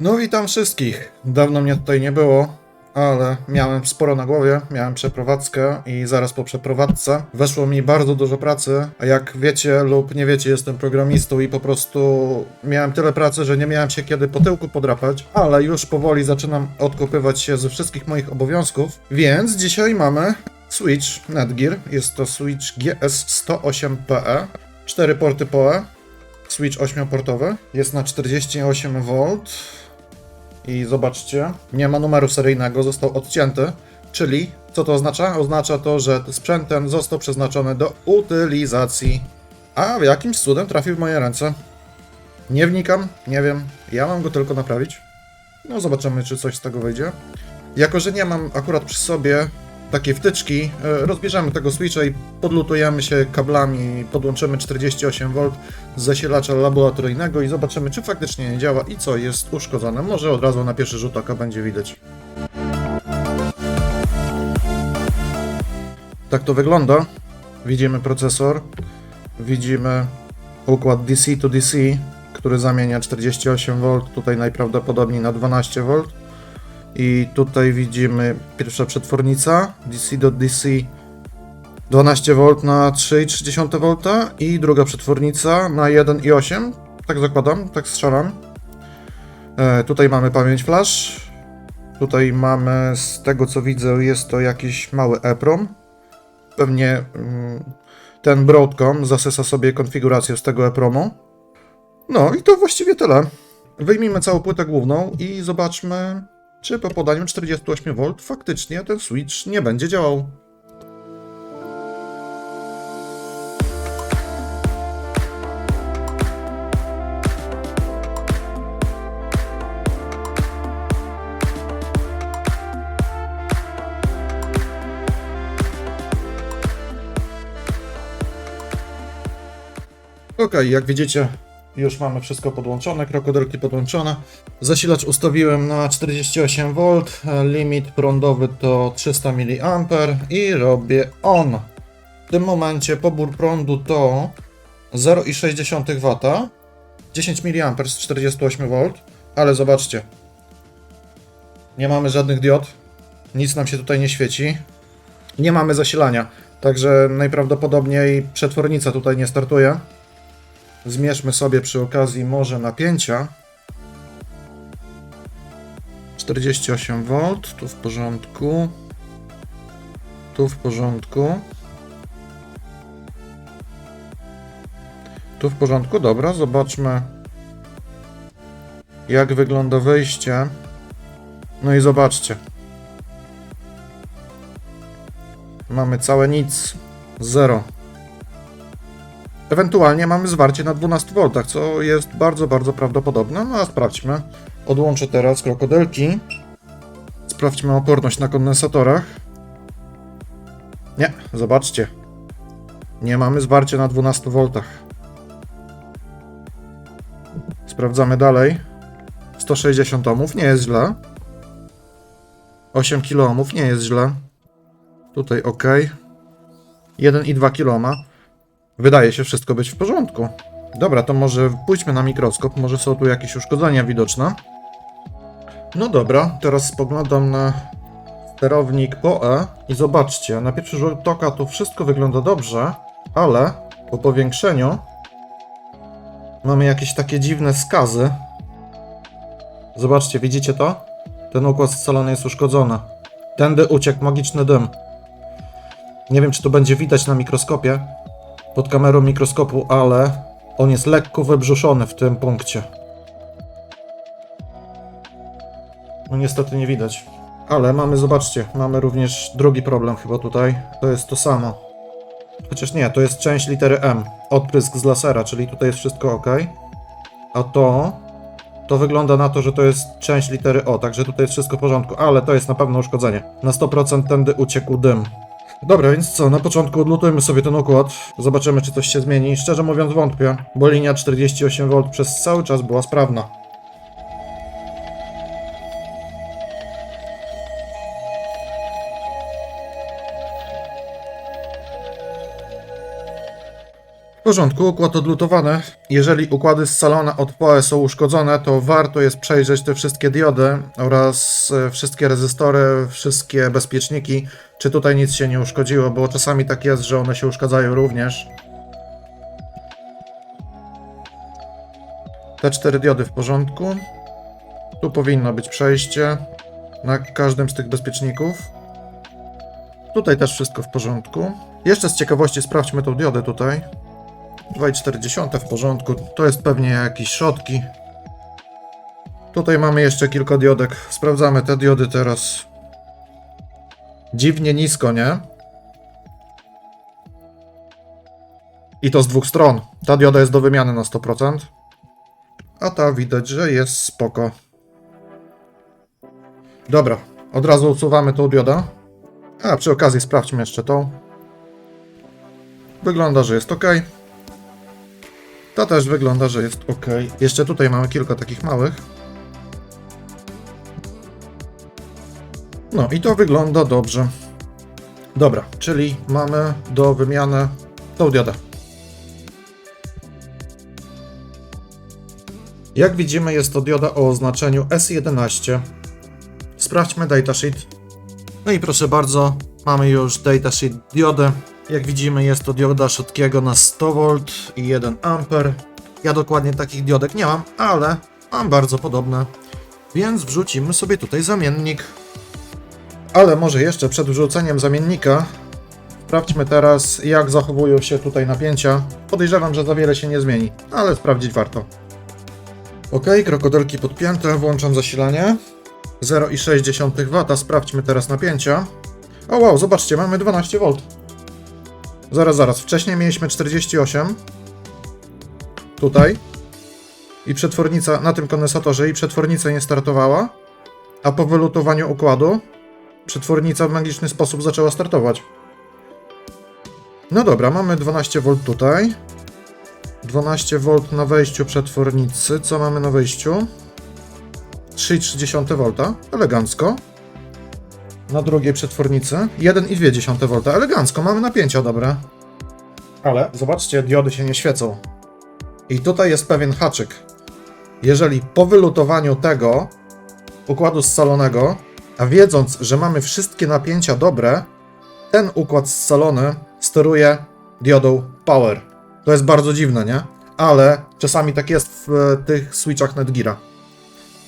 No witam wszystkich. Dawno mnie tutaj nie było, ale miałem sporo na głowie, miałem przeprowadzkę i zaraz po przeprowadzce weszło mi bardzo dużo pracy, a jak wiecie lub nie wiecie, jestem programistą i po prostu miałem tyle pracy, że nie miałem się kiedy po tyłku podrapać, ale już powoli zaczynam odkopywać się ze wszystkich moich obowiązków, więc dzisiaj mamy Switch Netgear, jest to Switch GS108PE, 4 porty PoE, Switch 8-portowy, jest na 48V, i zobaczcie, nie ma numeru seryjnego, został odcięty. Czyli, co to oznacza? Oznacza to, że sprzęt ten został przeznaczony do utylizacji. A jakimś cudem trafił w moje ręce. Nie wnikam, nie wiem. Ja mam go tylko naprawić. No, zobaczymy, czy coś z tego wyjdzie. Jako, że nie mam akurat przy sobie takiej wtyczki, e, rozbierzemy tego switcha i podlutujemy się kablami, podłączymy 48V z zasilacza laboratoryjnego i zobaczymy, czy faktycznie nie działa i co jest uszkodzone. Może od razu na pierwszy rzut oka będzie widać. Tak to wygląda. Widzimy procesor, widzimy układ DC to DC, który zamienia 48V tutaj najprawdopodobniej na 12V. I tutaj widzimy pierwsza przetwornica DC do DC 12V na 3,3V i druga przetwornica na 1,8. Tak zakładam, tak strzelam. E, tutaj mamy pamięć flash. Tutaj mamy, z tego co widzę, jest to jakiś mały EPROM. Pewnie mm, ten Broadcom zasysa sobie konfigurację z tego EPROMu. No i to właściwie tyle. Wyjmijmy całą płytę główną i zobaczmy, czy po podaniu 48V faktycznie ten switch nie będzie działał. Ok, jak widzicie, już mamy wszystko podłączone, krokodelki podłączone. Zasilacz ustawiłem na 48V, limit prądowy to 300 mA i robię on. W tym momencie pobór prądu to 0,6 W, 10 mA z 48V, ale zobaczcie, nie mamy żadnych diod, nic nam się tutaj nie świeci, nie mamy zasilania, także najprawdopodobniej przetwornica tutaj nie startuje. Zmierzmy sobie przy okazji może napięcia. 48V, tu w porządku. Tu w porządku. Tu w porządku, dobra, zobaczmy jak wygląda wyjście. No i zobaczcie. Mamy całe nic. Zero. Ewentualnie mamy zwarcie na 12 V, co jest bardzo, bardzo prawdopodobne. No a sprawdźmy. Odłączę teraz krokodelki. Sprawdźmy oporność na kondensatorach. Nie, zobaczcie. Nie mamy zwarcia na 12 V. Sprawdzamy dalej. 160 ohmów, nie jest źle. 8 kilo ohmów, nie jest źle. Tutaj ok. 1,2 kilo Wydaje się wszystko być w porządku. Dobra, to może pójdźmy na mikroskop, może są tu jakieś uszkodzenia widoczne. No dobra, teraz spoglądam na sterownik PoE i zobaczcie, na pierwszy rzut oka to wszystko wygląda dobrze, ale po powiększeniu mamy jakieś takie dziwne skazy. Zobaczcie, widzicie to? Ten układ scalony jest uszkodzony. Tędy uciekł magiczny dym. Nie wiem, czy to będzie widać na mikroskopie, pod kamerą mikroskopu, ale on jest lekko wybrzuszony w tym punkcie. No niestety nie widać. Ale mamy, zobaczcie, mamy również drugi problem chyba tutaj. To jest to samo. Chociaż nie, to jest część litery M. Odprysk z lasera, czyli tutaj jest wszystko ok. A to... To wygląda na to, że to jest część litery O, także tutaj jest wszystko w porządku, ale to jest na pewno uszkodzenie. Na 100% tędy uciekł dym. Dobra, więc co, na początku odlutujmy sobie ten układ, zobaczymy czy coś się zmieni. Szczerze mówiąc wątpię, bo linia 48V przez cały czas była sprawna. Porządku, układ odlutowany. Jeżeli układy z salona od POE są uszkodzone, to warto jest przejrzeć te wszystkie diody oraz e, wszystkie rezystory, wszystkie bezpieczniki, czy tutaj nic się nie uszkodziło, bo czasami tak jest, że one się uszkadzają również. Te cztery diody w porządku. Tu powinno być przejście na każdym z tych bezpieczników. Tutaj też wszystko w porządku. Jeszcze z ciekawości sprawdźmy tą diodę tutaj. 2,4 w porządku. To jest pewnie jakieś szotki. Tutaj mamy jeszcze kilka diodek. Sprawdzamy te diody teraz. Dziwnie nisko, nie? I to z dwóch stron. Ta dioda jest do wymiany na 100%. A ta widać, że jest spoko. Dobra, od razu usuwamy tą diodę. A przy okazji sprawdźmy jeszcze tą. Wygląda, że jest ok. Ta też wygląda, że jest ok. Jeszcze tutaj mamy kilka takich małych. No i to wygląda dobrze. Dobra, czyli mamy do wymiany tą diodę. Jak widzimy jest to dioda o oznaczeniu S11. Sprawdźmy datasheet. No i proszę bardzo, mamy już datasheet diody. Jak widzimy jest to dioda Schotkiego na 100V i 1 A. Ja dokładnie takich diodek nie mam, ale mam bardzo podobne. Więc wrzucimy sobie tutaj zamiennik. Ale może jeszcze przed wrzuceniem zamiennika sprawdźmy teraz jak zachowują się tutaj napięcia. Podejrzewam, że za wiele się nie zmieni, ale sprawdzić warto. Ok, krokodelki podpięte, włączam zasilanie. 0,6 W, sprawdźmy teraz napięcia. O wow, zobaczcie, mamy 12 V. Zaraz, zaraz, wcześniej mieliśmy 48. Tutaj. I przetwornica na tym kondensatorze i przetwornica nie startowała. A po wylutowaniu układu przetwornica w magiczny sposób zaczęła startować. No dobra, mamy 12 V tutaj. 12 V na wejściu przetwornicy. Co mamy na wejściu? 3,3 V. Elegancko. Na drugiej przetwornicy 1,2 V. Elegancko, mamy napięcia dobre. Ale zobaczcie, diody się nie świecą. I tutaj jest pewien haczyk. Jeżeli po wylutowaniu tego układu scalonego, a wiedząc, że mamy wszystkie napięcia dobre, ten układ scalony steruje diodą power. To jest bardzo dziwne, nie? Ale czasami tak jest w e, tych switchach Netgeara.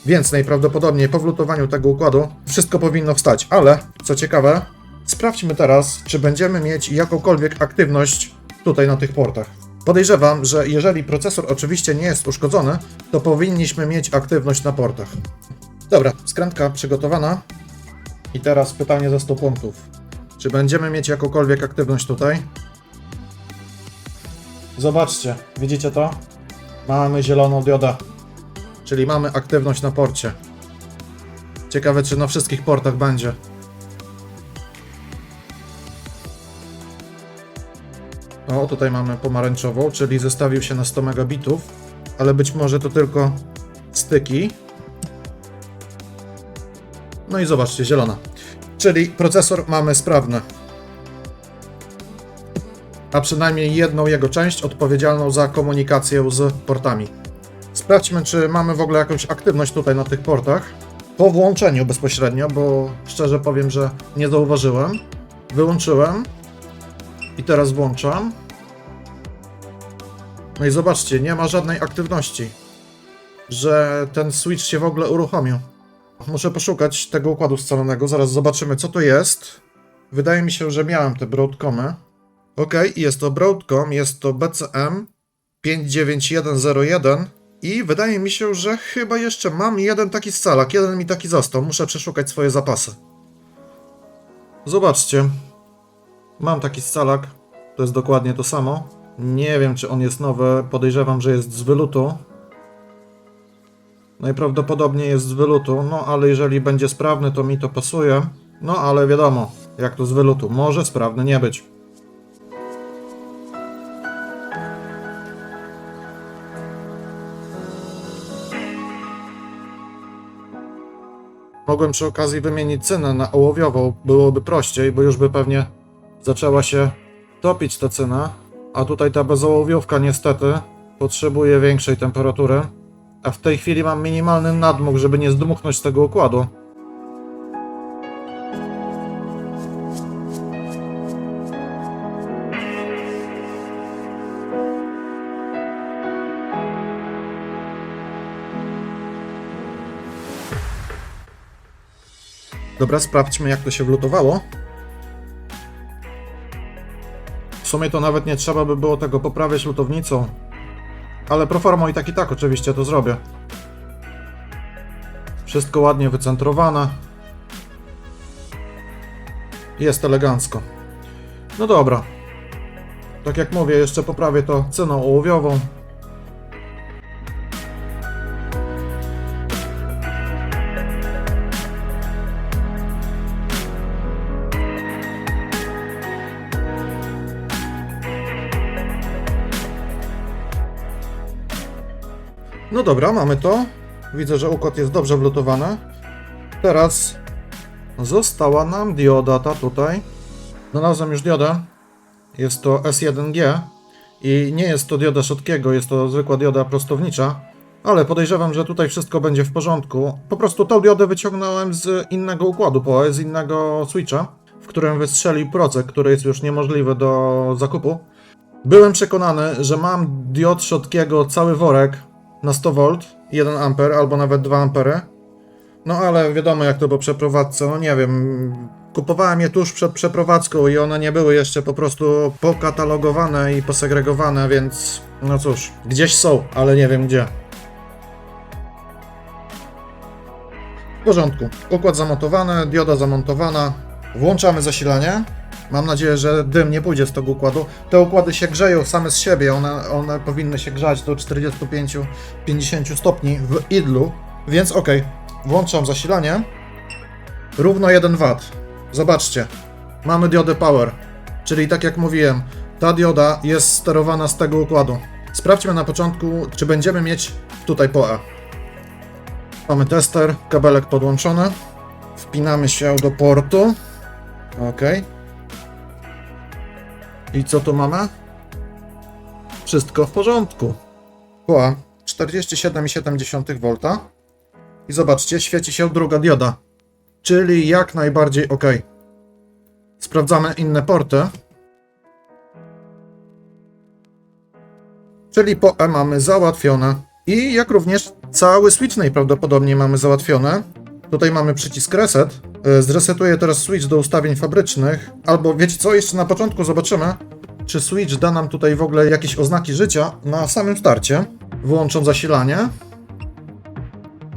Więc najprawdopodobniej po wlutowaniu tego układu wszystko powinno wstać. Ale, co ciekawe, sprawdźmy teraz, czy będziemy mieć jakąkolwiek aktywność tutaj na tych portach. Podejrzewam, że jeżeli procesor oczywiście nie jest uszkodzony, to powinniśmy mieć aktywność na portach. Dobra, skrętka przygotowana. I teraz pytanie za 100 punktów. Czy będziemy mieć jakąkolwiek aktywność tutaj? Zobaczcie, widzicie to? Mamy zieloną diodę. Czyli mamy aktywność na porcie. Ciekawe, czy na wszystkich portach będzie. O, tutaj mamy pomarańczową, czyli zestawił się na 100 megabitów, ale być może to tylko styki. No i zobaczcie, zielona. Czyli procesor mamy sprawny. A przynajmniej jedną jego część odpowiedzialną za komunikację z portami. Sprawdźmy, czy mamy w ogóle jakąś aktywność tutaj na tych portach. Po włączeniu bezpośrednio, bo szczerze powiem, że nie zauważyłem. Wyłączyłem. I teraz włączam. No i zobaczcie, nie ma żadnej aktywności. Że ten switch się w ogóle uruchomił. Muszę poszukać tego układu scalonego, zaraz zobaczymy co to jest. Wydaje mi się, że miałem te Broadcomy. Ok, jest to Broadcom, jest to BCM 59101 i wydaje mi się, że chyba jeszcze mam jeden taki scalak, jeden mi taki został. Muszę przeszukać swoje zapasy. Zobaczcie. Mam taki scalak, to jest dokładnie to samo. Nie wiem, czy on jest nowy, podejrzewam, że jest z wylutu. Najprawdopodobniej jest z wylutu, no ale jeżeli będzie sprawny, to mi to pasuje. No ale wiadomo, jak to z wylutu, może sprawny nie być. Mogłem przy okazji wymienić cynę na ołowiową, byłoby prościej, bo już by pewnie zaczęła się topić ta cena, a tutaj ta bezołowiówka niestety potrzebuje większej temperatury, a w tej chwili mam minimalny nadmuch, żeby nie zdmuchnąć tego układu. Dobra, sprawdźmy jak to się wlutowało. W sumie to nawet nie trzeba by było tego poprawiać lutownicą. Ale proformo i tak i tak oczywiście to zrobię. Wszystko ładnie wycentrowane. Jest elegancko. No dobra. Tak jak mówię, jeszcze poprawię to ceną ołowiową. Dobra, mamy to. Widzę, że układ jest dobrze wlutowany. Teraz została nam dioda ta tutaj. Znalazłem już diodę. Jest to S1G i nie jest to dioda Schottkiego, jest to zwykła dioda prostownicza. Ale podejrzewam, że tutaj wszystko będzie w porządku. Po prostu tą diodę wyciągnąłem z innego układu POE, z innego switcha, w którym wystrzelił procek, który jest już niemożliwy do zakupu. Byłem przekonany, że mam diod Schottkiego cały worek na 100 V, 1 A albo nawet 2 A. No ale wiadomo jak to po przeprowadzce, no nie wiem. Kupowałem je tuż przed przeprowadzką i one nie były jeszcze po prostu pokatalogowane i posegregowane, więc no cóż, gdzieś są, ale nie wiem gdzie. W porządku. Układ zamontowany, dioda zamontowana. Włączamy zasilanie. Mam nadzieję, że dym nie pójdzie z tego układu. Te układy się grzeją same z siebie, one, one powinny się grzać do 45-50 stopni w idlu, więc ok, włączam zasilanie. Równo 1 W. Zobaczcie, mamy diodę power, czyli tak jak mówiłem, ta dioda jest sterowana z tego układu. Sprawdźmy na początku, czy będziemy mieć tutaj POE. Mamy tester, kabelek podłączony. Wpinamy się do portu. Ok. I co tu mamy? Wszystko w porządku. Była 47,7 V. I zobaczcie, świeci się druga dioda. Czyli jak najbardziej ok. Sprawdzamy inne porty. Czyli po E mamy załatwione. I jak również cały switch najprawdopodobniej mamy załatwione. Tutaj mamy przycisk reset. E, Zresetuję teraz switch do ustawień fabrycznych. Albo wiecie co, jeszcze na początku zobaczymy, czy switch da nam tutaj w ogóle jakieś oznaki życia na samym starcie. Włączam zasilanie.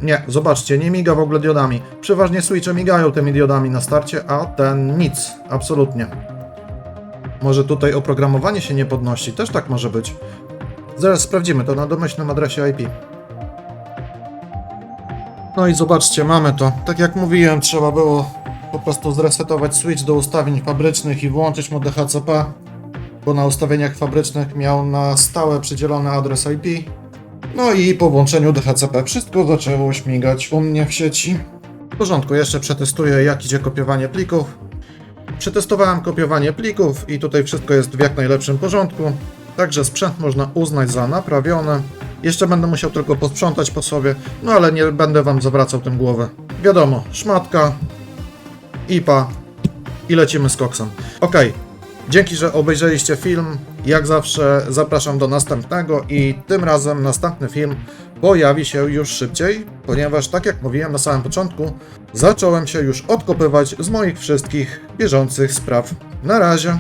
Nie, zobaczcie, nie miga w ogóle diodami. Przeważnie switche migają tymi diodami na starcie, a ten nic, absolutnie. Może tutaj oprogramowanie się nie podnosi, też tak może być. Zaraz sprawdzimy to na domyślnym adresie IP. No i zobaczcie, mamy to. Tak jak mówiłem, trzeba było po prostu zresetować switch do ustawień fabrycznych i włączyć mu DHCP, bo na ustawieniach fabrycznych miał na stałe przydzielony adres IP. No i po włączeniu DHCP wszystko zaczęło śmigać u mnie w sieci. W porządku, jeszcze przetestuję jak idzie kopiowanie plików. Przetestowałem kopiowanie plików i tutaj wszystko jest w jak najlepszym porządku. Także sprzęt można uznać za naprawiony. Jeszcze będę musiał tylko posprzątać po sobie, no ale nie będę wam zawracał tym głowy. Wiadomo, szmatka, IPA i lecimy z koksem. Ok, dzięki, że obejrzeliście film. Jak zawsze zapraszam do następnego i tym razem następny film pojawi się już szybciej, ponieważ tak jak mówiłem na samym początku, zacząłem się już odkopywać z moich wszystkich bieżących spraw. Na razie.